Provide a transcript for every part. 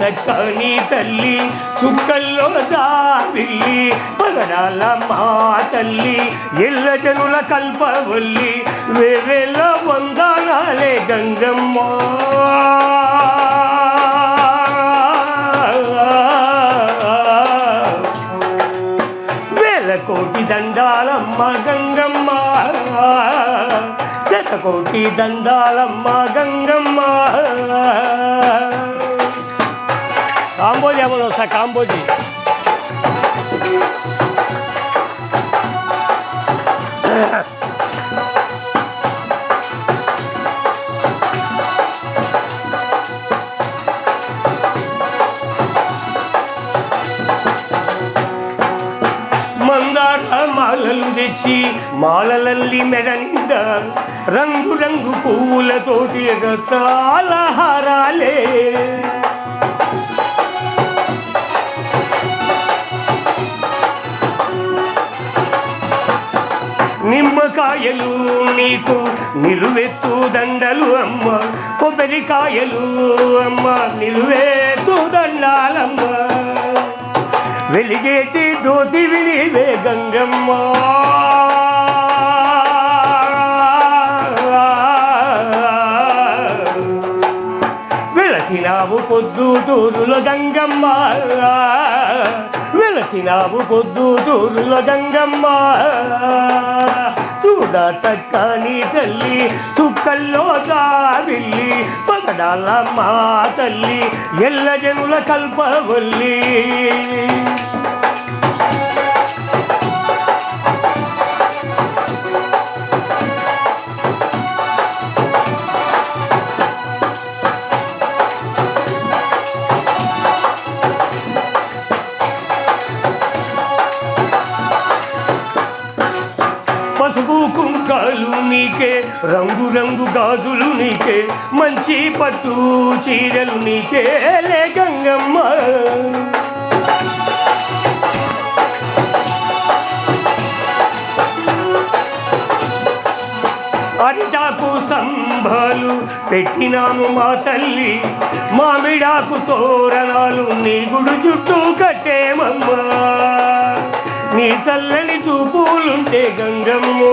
చక్కని తల్లి చుక్కల్లో దావిల్లి పగడాల మా తల్లి ఎల్ల జనుల కల్పవల్లి వేవేల వందనాలే గంగమ్మ వేల కోటి దండాలమ్మ గంగమ్మ శతకోటి దండాలమ్మ గంగమ్మ కాంబోజీ ఎవరు వస్తా మాలలు తెచ్చి మాలలల్లి మెడంద రంగు రంగు పువ్వులతోటి రకాల నిమ్మకాయలు నీకు నిలువెత్తు దండలు అమ్మ. కొబ్బరికాయలు అమ్మ నిలువెత్తు దండాలమ్మ. వెలిగేటి జ్యోతి వినివే గంగమ్మ. వెలసినావు పొద్దు టూరులో గంగమ్మ. వెలసినావు పొద్దు టూరులో గంగమ్మ. చూడ చక్కని తల్లి చుక్కల్లో దావిల్లి పగడాల మా తల్లి ఎల్ల జనుల కల్పవల్లి. రంగు రంగు గాజులు నీకే మంచి పట్టు చీరలు నీకే లే గంగమ్మ. అరిటాకు సంభాలు పెట్టినాము మా తల్లి మామిడాకు తోరణాలు నీ గుడు చుట్టూ కట్టేమమ్మా. నీ చల్లని చూపులుంటే గంగమ్మో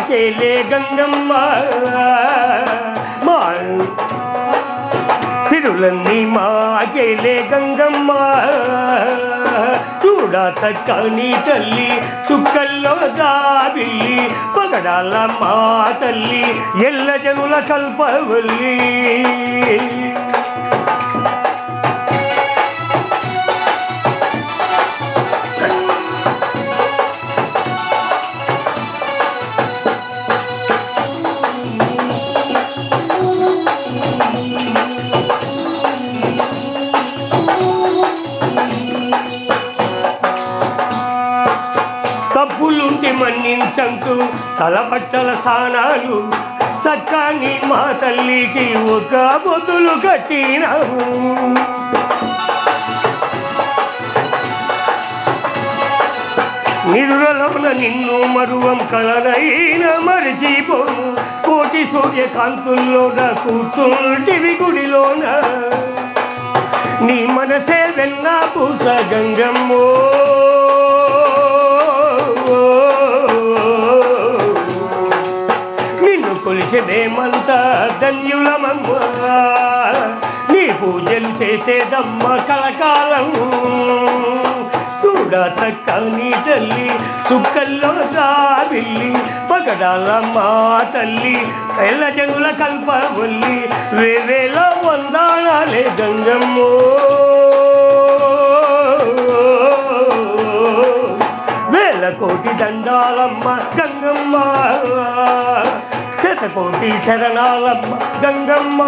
మాకేలే గంగమ్మ. మా సిరులన్నీ మాకేలే గంగమ్మ. చూడ చక్కని తల్లి చుక్కల్లో దాబిల్లి పగడాల మా తల్లి ఎల్ల జనుల కల్పవల్లి. మన్నించంటూ తలబట్టల సానాలు చక్కని మా తల్లికి ఒక బొద్దులు కట్టినాము నిధులలోన నిన్ను మరువం కలనైన మరిచిపోను కోటి సూర్యకాంతుల్లోన కూర్చుంటివి గుడిలోన. నీ మనసే వెన్నా పూస గంగమ్మో. నిన్ను ధన్యులమమ్మా. నీ పూజలు చేసేదమ్మ కలకాలం. చూడ చక్కని తల్లి చుక్కల్లో జాబిల్లి పగడాల తల్లి ఎల్ల జనుల కల్పవల్లి వేవేల వందాలే గంగమ్మో. కోటి దండాలమ్మ గంగమ్మ. శతకోటి శరణాలమ్మ గంగమ్మ